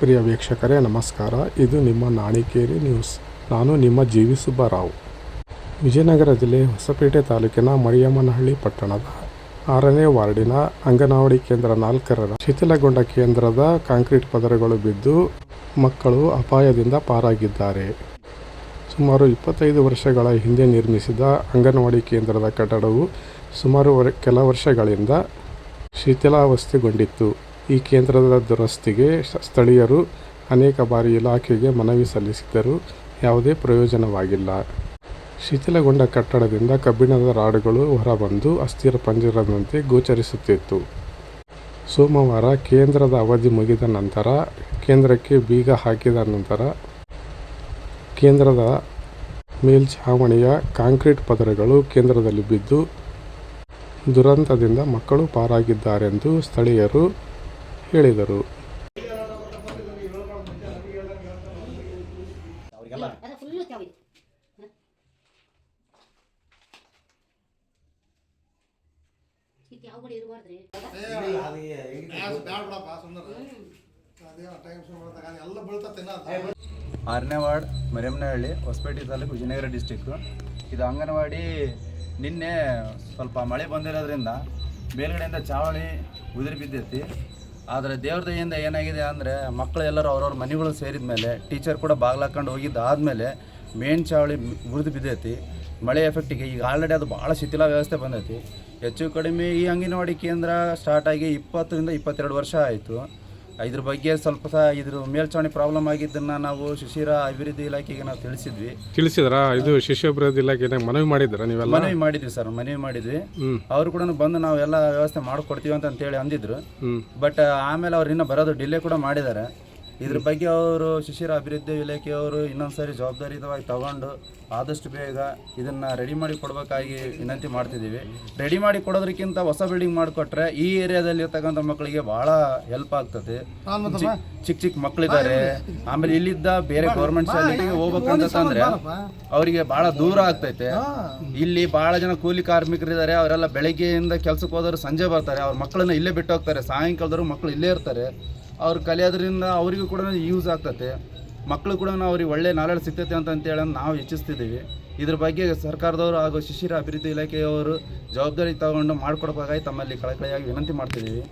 ಪ್ರಿಯ ವೀಕ್ಷಕರೇ, ನಮಸ್ಕಾರ. ಇದು ನಿಮ್ಮ ನಾಣಿಕೇರಿ ನ್ಯೂಸ್. ನಾನು ನಿಮ್ಮ ಜೀವಿ ಸುಬ್ಬರಾವ್. ವಿಜಯನಗರ ಜಿಲ್ಲೆ ಹೊಸಪೇಟೆ ತಾಲೂಕಿನ ಮರಿಯಮ್ಮನಹಳ್ಳಿ ಪಟ್ಟಣದ ಆರನೇ ವಾರ್ಡಿನ ಅಂಗನವಾಡಿ ಕೇಂದ್ರ ನಾಲ್ಕರ ಶಿಥಿಲಗೊಂಡ ಕೇಂದ್ರದ ಕಾಂಕ್ರೀಟ್ ಪದರಗಳು ಬಿದ್ದು ಮಕ್ಕಳು ಅಪಾಯದಿಂದ ಪಾರಾಗಿದ್ದಾರೆ. ಸುಮಾರು ಇಪ್ಪತ್ತೈದು ವರ್ಷಗಳ ಹಿಂದೆ ನಿರ್ಮಿಸಿದ ಅಂಗನವಾಡಿ ಕೇಂದ್ರದ ಕಟ್ಟಡವು ಸುಮಾರು ಕೆಲ ವರ್ಷಗಳಿಂದ ಶಿಥಿಲಾವಸ್ಥೆಗೊಂಡಿತ್ತು. ಈ ಕೇಂದ್ರದ ದುರಸ್ತಿಗೆ ಸ್ಥಳೀಯರು ಅನೇಕ ಬಾರಿ ಇಲಾಖೆಗೆ ಮನವಿ ಸಲ್ಲಿಸಿದ್ದರೂ ಯಾವುದೇ ಪ್ರಯೋಜನವಾಗಿಲ್ಲ. ಶಿಥಿಲಗೊಂಡ ಕಟ್ಟಡದಿಂದ ಕಬ್ಬಿಣದ ರಾಡುಗಳು ಹೊರಬಂದು ಅಸ್ಥಿರ ಪಂಜರದಂತೆ ಗೋಚರಿಸುತ್ತಿತ್ತು. ಸೋಮವಾರ ಕೇಂದ್ರದ ಅವಧಿ ಮುಗಿದ ನಂತರ, ಕೇಂದ್ರಕ್ಕೆ ಬೀಗ ಹಾಕಿದ ನಂತರ ಕೇಂದ್ರದ ಮೇಲ್ಛಾವಣಿಯ ಕಾಂಕ್ರೀಟ್ ಪದರಗಳು ಕೇಂದ್ರದಲ್ಲಿ ಬಿದ್ದು ದುರಂತದಿಂದ ಮಕ್ಕಳು ಪಾರಾಗಿದ್ದಾರೆಂದು ಸ್ಥಳೀಯರು ಹೇಳಿದರು. ಆರನೇ ವಾರ್ಡ್ ಮರಿಯಮ್ಮನಹಳ್ಳಿ ಹೊಸಪೇಟೆ ತಾಲೂಕು ವಿಜಯನಗರ ಡಿಸ್ಟಿಕ್ಕು ಇದು ಅಂಗನವಾಡಿ ನಿನ್ನೆ ಸ್ವಲ್ಪ ಮಳೆ ಬಂದಿರೋದ್ರಿಂದ ಮೇಲ್ಗಡೆಯಿಂದ ಚಾವಳಿ ಉದುರಿ ಬಿದ್ದೈತಿ. ಆದರೆ ದೇವ್ರ ದಯಿಂದ ಏನಾಗಿದೆ ಅಂದರೆ ಮಕ್ಕಳು ಎಲ್ಲರೂ ಅವ್ರವ್ರ ಮನೆಗಳು ಸೇರಿದ ಮೇಲೆ ಟೀಚರ್ ಕೂಡ ಬಾಗ್ಲಾಕೊಂಡು ಹೋಗಿದ್ದಾದಮೇಲೆ ಮೇನ್ ಚಾವಳಿ ಮುರಿದು ಬಿದ್ದೈತಿ. ಮಳೆ ಎಫೆಕ್ಟಿಗೆ ಈಗ ಆಲ್ರೆಡಿ ಅದು ಭಾಳ ಶಿಥಿಲ ವ್ಯವಸ್ಥೆ ಬಂದೈತಿ. ಹೆಚ್ಚು ಕಡಿಮೆ ಈ ಅಂಗನವಾಡಿ ಕೇಂದ್ರ ಸ್ಟಾರ್ಟ್ ಆಗಿ ಇಪ್ಪತ್ತರಿಂದ ಇಪ್ಪತ್ತೆರಡು ವರ್ಷ ಆಯಿತು. ಇದ್ರ ಬಗ್ಗೆ ಸ್ವಲ್ಪ ಸಹ ಇದ್ರ ಮೇಲ್ಚಾವಣಿ ಪ್ರಾಬ್ಲಮ್ ಆಗಿದ್ದನ್ನ ನಾವು ಶಿಶಿರ ಅಭಿವೃದ್ಧಿ ಇಲಾಖೆಗೆ ನಾವು ತಿಳಿಸಿದ್ವಿ. ತಿಳಿಸಿದ್ರ? ಇದು ಶಿಷ್ಯಾಭಿವೃದ್ಧಿ ಇಲಾಖೆ ಮನವಿ ಮಾಡಿದ್ರ ನೀವೆಲ್ಲ? ಮನವಿ ಮಾಡಿದ್ವಿ ಸರ್ ಮನವಿ ಮಾಡಿದ್ವಿ. ಅವ್ರು ಕೂಡ ಬಂದು ನಾವು ಎಲ್ಲ ವ್ಯವಸ್ಥೆ ಮಾಡ್ಕೊಡ್ತೀವಿ ಅಂತ ಅಂತೇಳಿ ಅಂದಿದ್ರು ಬಟ್ ಆಮೇಲೆ ಅವ್ರು ಇನ್ನೂ ಬರೋದು ಡಿಲೇ ಕೂಡ ಮಾಡಿದ್ದಾರೆ. ಇದ್ರ ಬಗ್ಗೆ ಅವರು ಶಿಶಿರ ಅಭಿವೃದ್ಧಿ ಇಲಾಖೆಯವರು ಇನ್ನೊಂದ್ಸರಿ ಜವಾಬ್ದಾರಿಯುತವಾಗಿ ತಗೊಂಡು ಆದಷ್ಟು ಬೇಗ ಇದನ್ನ ರೆಡಿ ಮಾಡಿ ಕೊಡಬೇಕಾಗಿ ವಿನಂತಿ ಮಾಡ್ತಿದ್ದೀವಿ. ರೆಡಿ ಮಾಡಿ ಕೊಡೋದಕ್ಕಿಂತ ಹೊಸ ಬಿಲ್ಡಿಂಗ್ ಮಾಡಿಕೊಟ್ರೆ ಈ ಏರಿಯಾದಲ್ಲಿ ಇರ್ತಕ್ಕಂಥ ಮಕ್ಕಳಿಗೆ ಬಹಳ ಹೆಲ್ಪ್ ಆಗ್ತದೆ. ಚಿಕ್ಕ ಚಿಕ್ಕ ಮಕ್ಕಳಿದ್ದಾರೆ ಆಮೇಲೆ ಇಲ್ಲಿದ್ದ ಬೇರೆ ಗೌರ್ಮೆಂಟ್ ಶಾಲೆಗೆ ಹೋಗ್ಬೇಕಂತಂದ್ರೆ ಅವರಿಗೆ ಬಹಳ ದೂರ ಆಗ್ತೈತೆ. ಇಲ್ಲಿ ಬಹಳ ಜನ ಕೂಲಿ ಕಾರ್ಮಿಕರಿದ್ದಾರೆ. ಅವರೆಲ್ಲ ಬೆಳಗ್ಗೆಯಿಂದ ಕೆಲಸಕ್ಕೆ ಹೋದವರು ಸಂಜೆ ಬರ್ತಾರೆ. ಅವ್ರ ಮಕ್ಕಳನ್ನ ಇಲ್ಲೇ ಬಿಟ್ಟು ಹೋಗ್ತಾರೆ. ಸಾಯಂಕಾಲದವ್ರು ಮಕ್ಕಳು ಇಲ್ಲೇ ಇರ್ತಾರೆ. ಅವ್ರು ಕಲಿಯೋದ್ರಿಂದ ಅವರಿಗೂ ಕೂಡ ಯೂಸ್ ಆಗ್ತತೆ. ಮಕ್ಕಳು ಕೂಡ ಅವ್ರಿಗೆ ಒಳ್ಳೆ ನಾಲೆಡ್ಜ್ ಸಿಗ್ತೈತೆ ಅಂತ ಅಂತೇಳಿ ನಾವು ಇಚ್ಛಿಸ್ತಿದ್ದೀವಿ ಇದ್ರ ಬಗ್ಗೆ ಸರ್ಕಾರದವರು ಹಾಗೂ ಶಿಶಿರ ಅಭಿವೃದ್ಧಿ ಇಲಾಖೆಯವರು ಜವಾಬ್ದಾರಿ ತಗೊಂಡು ಮಾಡಿಕೊಡ್ಬೇಕಾಗಿ ತಮ್ಮಲ್ಲಿ ಕಳಕಳಿಯಾಗಿ ವಿನಂತಿ ಮಾಡ್ತಿದ್ದೀವಿ.